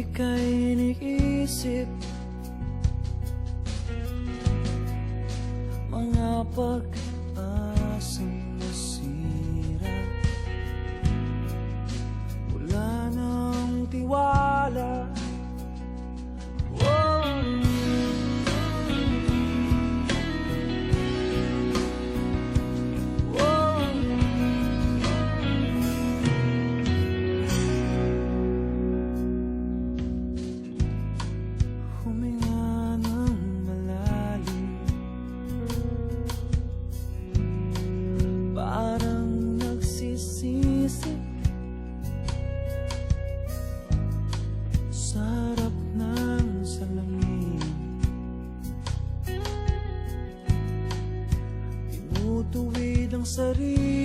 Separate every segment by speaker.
Speaker 1: ika'y iniisip Mga pag-asang sering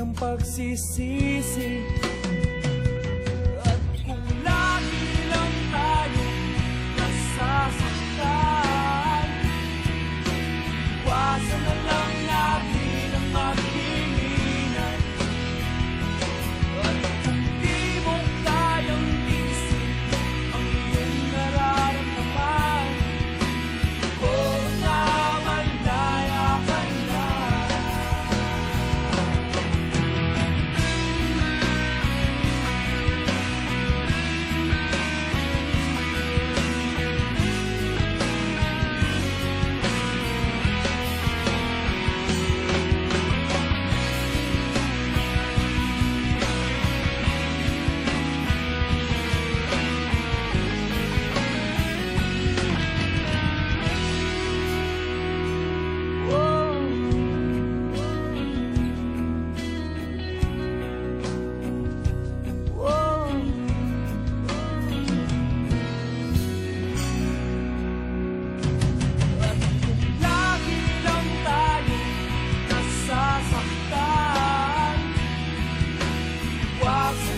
Speaker 1: ang pagsisisi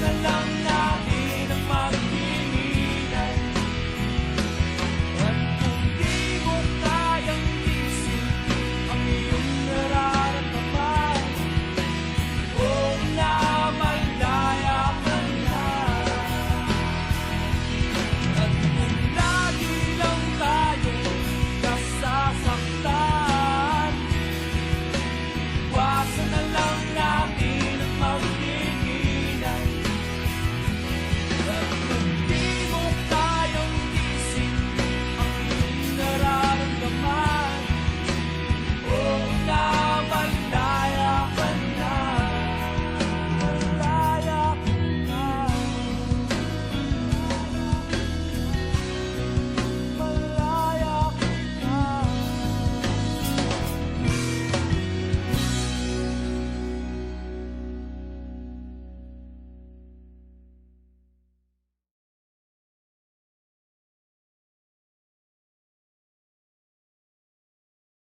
Speaker 1: the light.